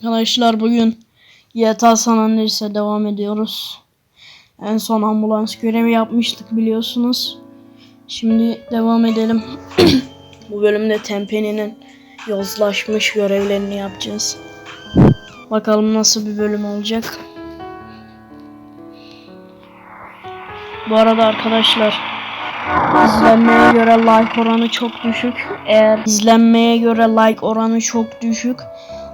Arkadaşlar bugün GTA San Andreas'e devam ediyoruz. En son ambulans görevi yapmıştık biliyorsunuz. Şimdi devam edelim. Bu bölümde Tempeni'nin yozlaşmış görevlerini yapacağız. Bakalım nasıl bir bölüm olacak. Bu arada arkadaşlar izlenmeye göre like oranı çok düşük. Eğer izlenmeye göre like oranı çok düşük.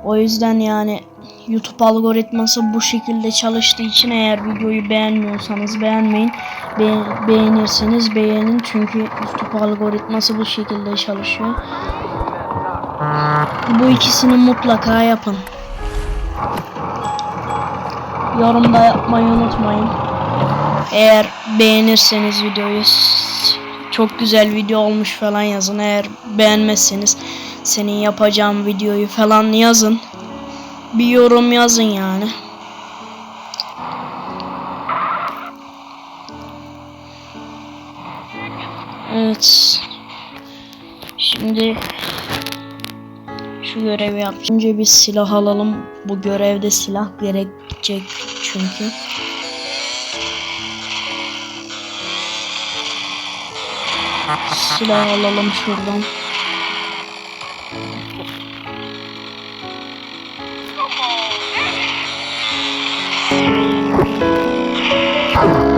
O yüzden yani YouTube algoritması bu şekilde çalıştığı için eğer videoyu beğenmiyorsanız beğenmeyin. Be- beğenirseniz beğenin çünkü YouTube algoritması bu şekilde çalışıyor. Bu ikisini mutlaka yapın. Yorumda yapmayı unutmayın. Eğer beğenirseniz videoyu çok güzel video olmuş falan yazın. Eğer beğenmezseniz senin yapacağım videoyu falan yazın. Bir yorum yazın yani. Evet. Şimdi şu görevi yapacağım. Önce bir silah alalım. Bu görevde silah gerekecek çünkü. Silah alalım şuradan. Bir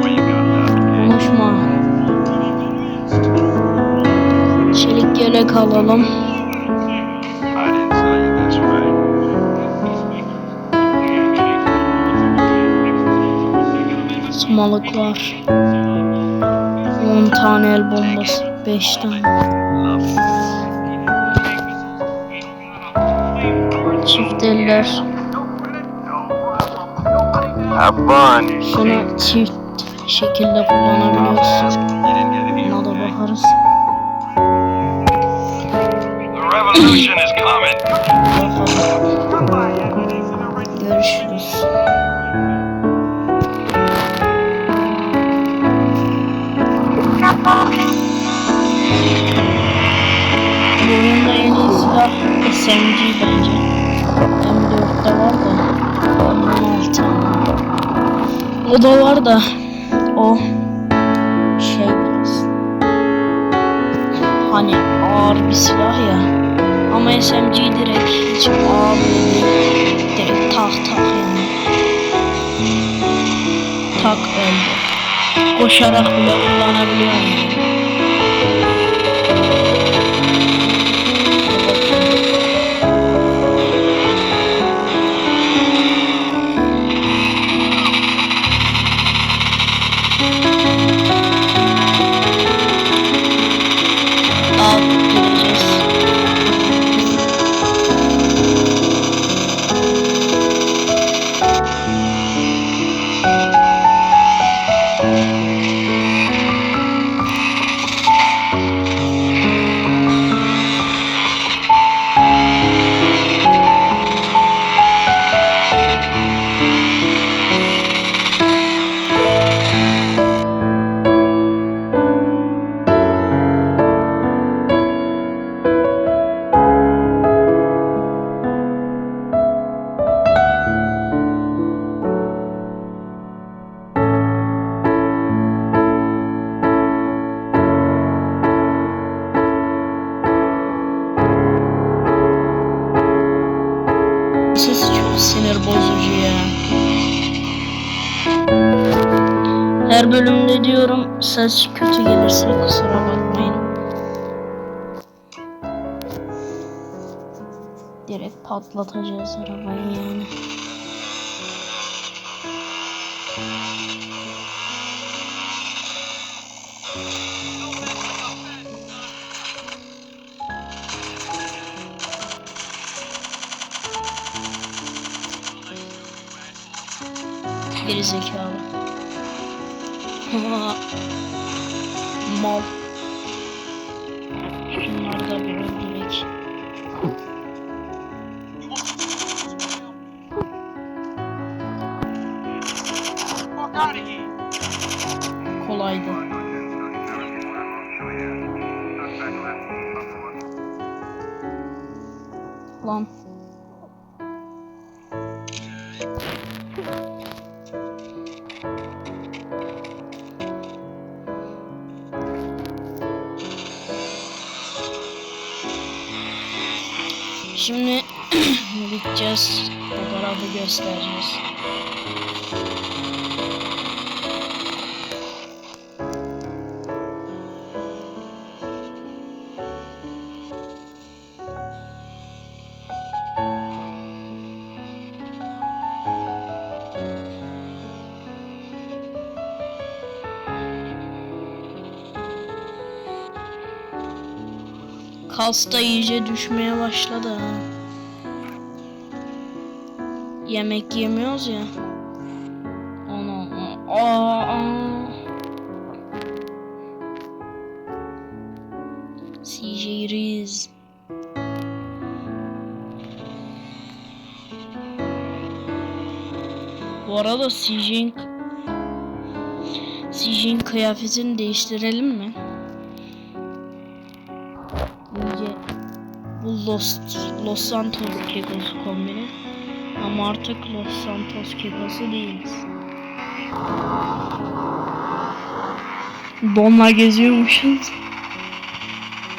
where you got that. Konuşma. Çelik yelek alalım. I didn't tell you this, right? Smalık var. 10 tane el bombası. 5 tane. Çift eller. Şunu çift şekilde it Buna da bakarız. Görüşürüz. Bu SMG bence. M4'te var da. M16. O da var da. O şey biraz. Hani ağır bir silah ya. Ama SMG direkt hiç ağır. Direkt tak tak yani. Tak öldü. Koşarak bile kullanabiliyorum. ses kötü gelirse kusura bakmayın. Direkt patlatacağız arabayı yani. Geri zekalı. Kolaydı. Lan. Kasta iyice düşmeye başladı ha. Yemek yemiyoruz ya. Ana aa, aa. CJ Reis. Bu arada CJ'in CJ'in kıyafetini değiştirelim mi? Bu Los, Los Santos kekosu kombini. Ama artık Los Santos kekosu değiliz. Donla geziyormuşuz.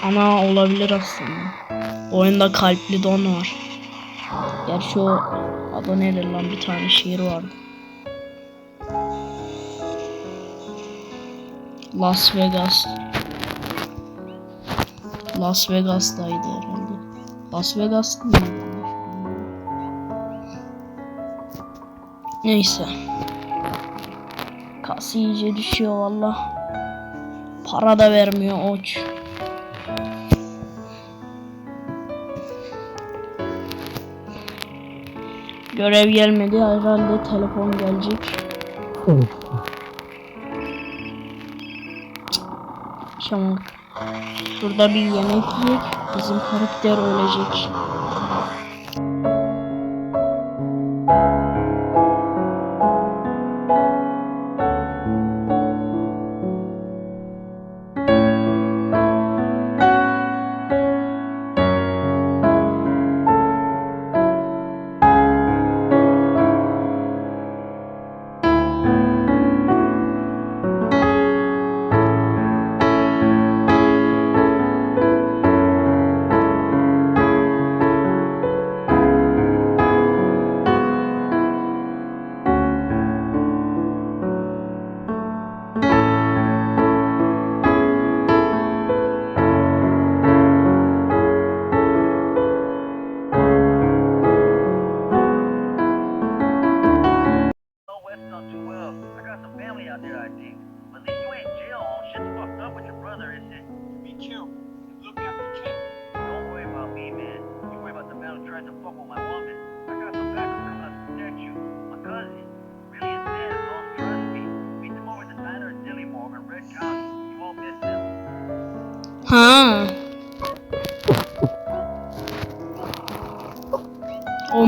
Ana olabilir aslında. Oyunda kalpli don var. Gerçi o adı nedir lan bir tane şiir vardı. Las Vegas. Las Vegas'taydı. Las Vegas? Neyse. Kas iyice düşüyor valla. Para da vermiyor oç. Görev gelmedi herhalde telefon gelecek. Tamam. Şurada bir yemek yiyek. Bizim karakter ölecek.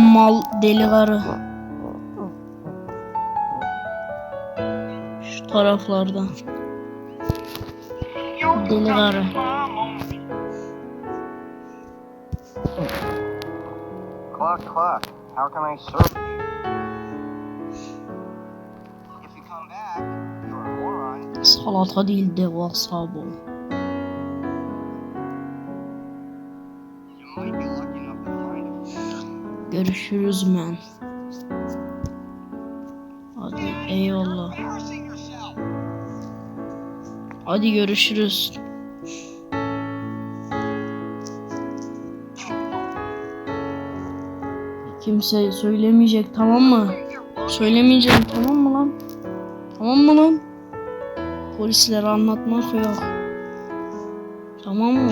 Mal deli karı. Şu taraflarda. Deli karı. Clock, clock. How can I serve. Salata değil devasa bol. Görüşürüz men. Hadi eyvallah. Hadi görüşürüz. Kimse söylemeyecek tamam mı? Söylemeyeceğim tamam mı lan? Tamam mı lan? Polislere anlatmak yok. Tamam mı?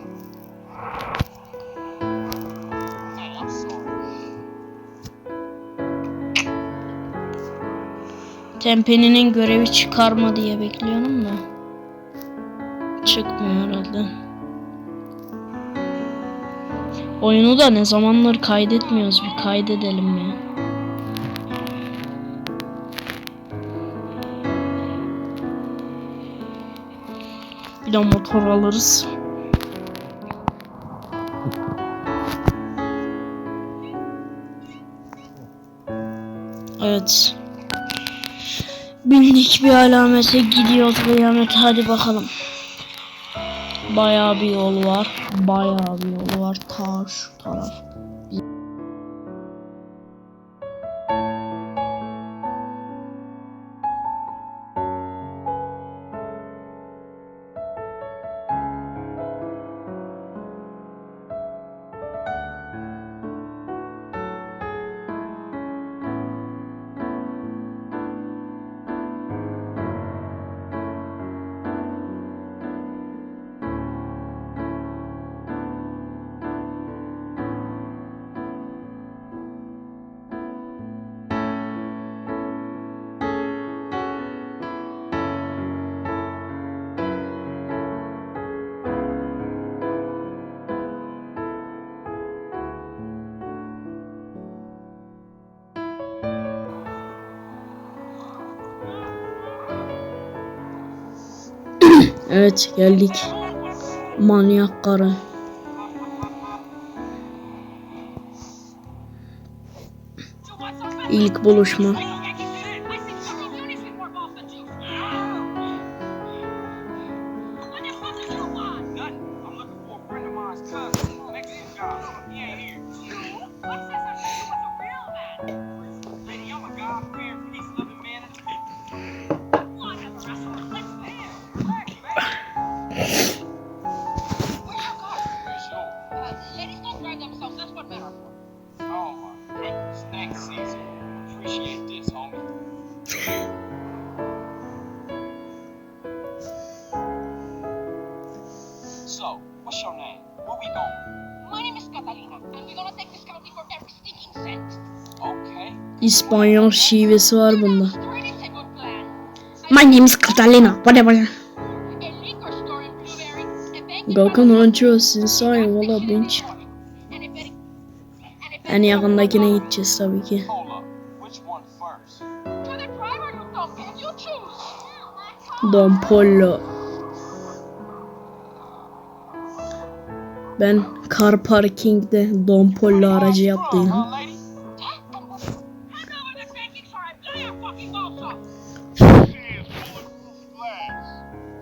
Tempeninin görevi çıkarma diye bekliyorum da. Çıkmıyor herhalde. Oyunu da ne zamanlar kaydetmiyoruz bir kaydedelim ya. Bir de motor alırız. Evet. Bindik bir alamete gidiyoruz kıyamet hadi bakalım. Bayağı bir yol var. Bayağı bir yol var. Ta şu taraf. Evet geldik. Manyak karı. İlk buluşma. What's your name? Where we going? My name is Catalina, and we're gonna take this county for every stinking cent. Okay. İspanyol şivesi var bunda. My name is Catalina. İn Balkan Brooklyn, Anços insane a valla station in bench. New York, and a betting-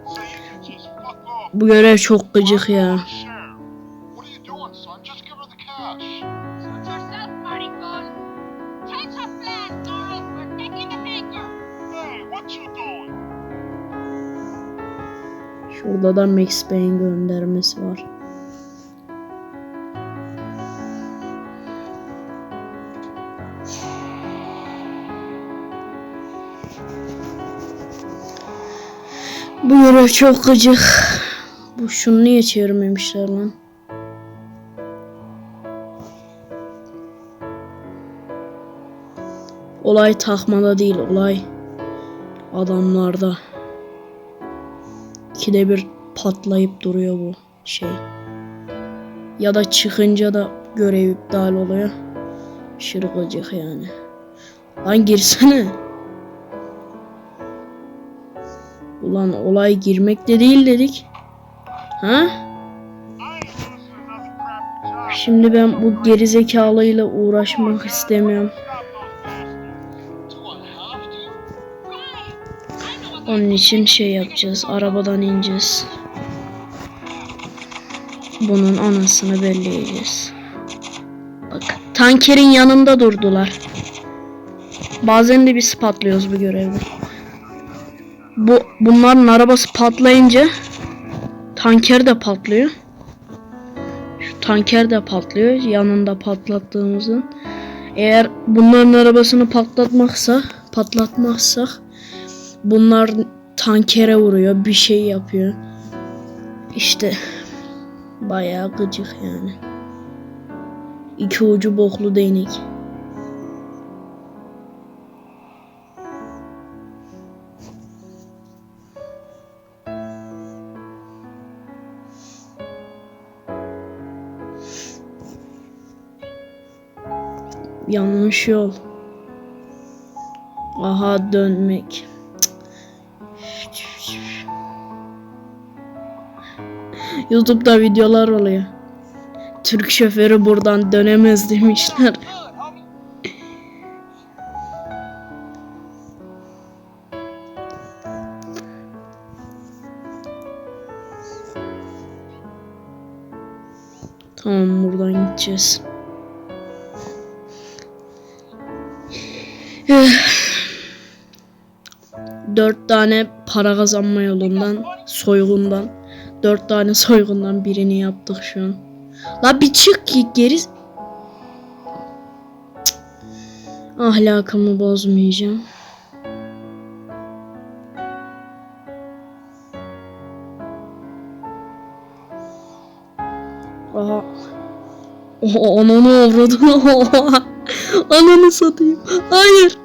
So you can just fuck off. Bu görev çok gıcık ya. Sheriff. What are you doing, son? Bu görev çok gıcık. Bu şunu niye çevirmemişler lan? Olay takmada değil, olay adamlarda. İkide bir patlayıp duruyor bu şey. Ya da çıkınca da görev iptal oluyor. Şırgıcık yani. Lan girsene. Ulan olay girmekte değil dedik. Ha? Şimdi ben bu gerizekalıyla uğraşmak istemiyorum. Onun için şey yapacağız. Arabadan ineceğiz. Bunun anasını belleyeceğiz. Bak tankerin yanında durdular. Bazen de biz patlıyoruz bu görevde. Bu bunların arabası patlayınca tanker de patlıyor. Şu tanker de patlıyor yanında patlattığımızın. Eğer bunların arabasını patlatmaksa, patlatmazsak bunlar tankere vuruyor, bir şey yapıyor. İşte bayağı gıcık yani. İki ucu boklu değnek. Yanlış yol. Aha dönmek. YouTube'da videolar oluyor. Türk şoförü buradan dönemez demişler. Tamam buradan gideceğiz. Dört tane para kazanma yolundan, soygundan, dört tane soygundan birini yaptık şu an. La bir çık ki geri... Ahlakımı bozmayacağım. Aha. Oha, ananı avradını. Oha. Ananı satayım. Hayır.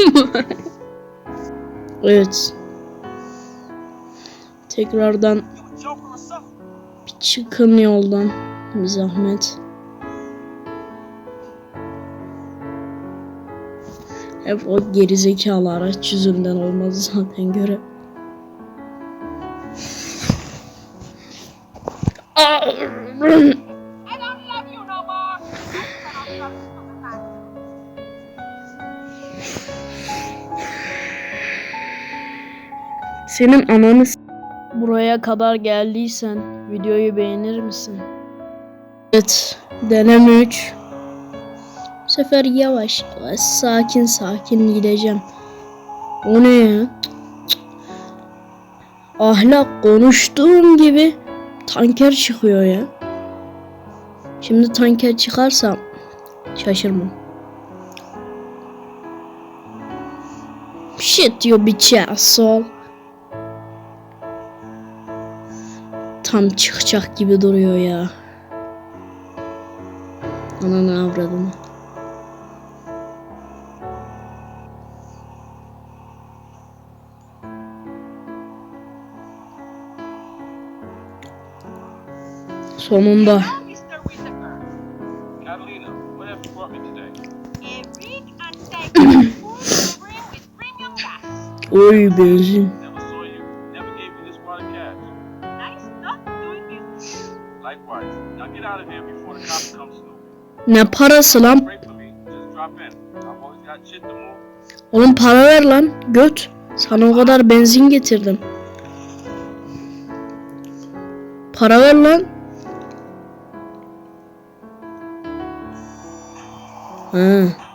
Evet. Tekrardan bir çıkın yoldan. Bir zahmet. Hep o gerizekalı araç yüzünden olmaz zaten göre. Senin ananı s- Buraya kadar geldiysen videoyu beğenir misin? Evet. Deneme 3. Bu sefer yavaş yavaş sakin sakin gideceğim. O ne ya? Ahlak konuştuğum gibi tanker çıkıyor ya. Şimdi tanker çıkarsa şaşırmam. Shit you bitch asshole. Tam çıkacak gibi duruyor ya. Ananı avradını. Sonunda. Hello, Mr. shit to move. Oğlum para ver lan. Göt. Sana o kadar benzin getirdim. Para ver lan. Ha.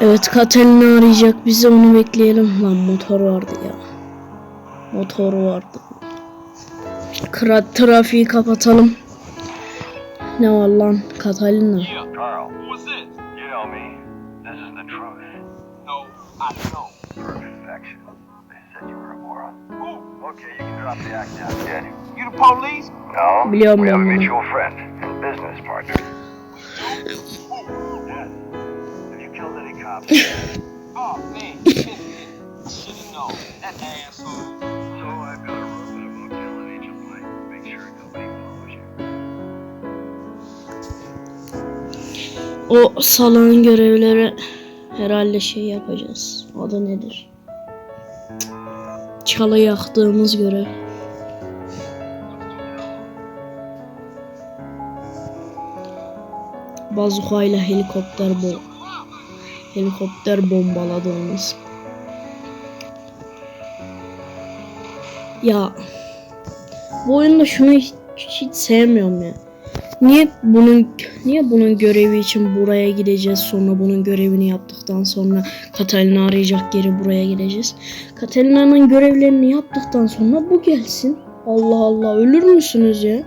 Evet Katalina arayacak bizi onu bekleyelim. Lan motor vardı ya. Motor vardı. Kra trafiği kapatalım. Ne var lan Katalina? Yeah. Carl, Who O salağın görevleri herhalde şey yapacağız. Adı nedir? Çalı yaktığımız görev. Bazukayla helikopter bu. Helikopter bombaladığımız. Ya bu oyunda şunu hiç, hiç sevmiyorum ya. Niye bunun niye bunun görevi için buraya gideceğiz sonra bunun görevini yaptıktan sonra Catalina arayacak geri buraya gideceğiz. Catalina'nın görevlerini yaptıktan sonra bu gelsin. Allah Allah ölür müsünüz ya?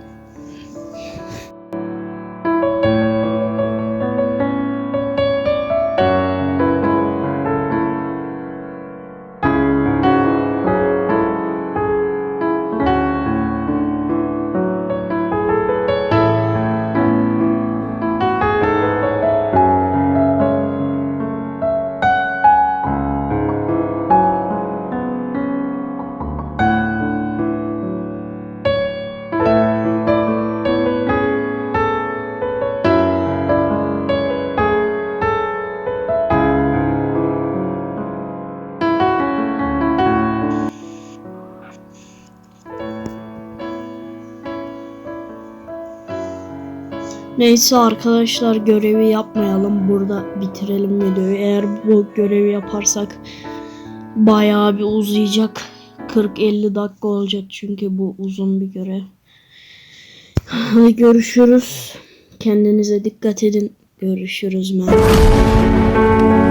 Neyse arkadaşlar görevi yapmayalım. Burada bitirelim videoyu. Eğer bu görevi yaparsak bayağı bir uzayacak. 40-50 dakika olacak çünkü bu uzun bir görev. Görüşürüz. Kendinize dikkat edin. Görüşürüz. Merhaba.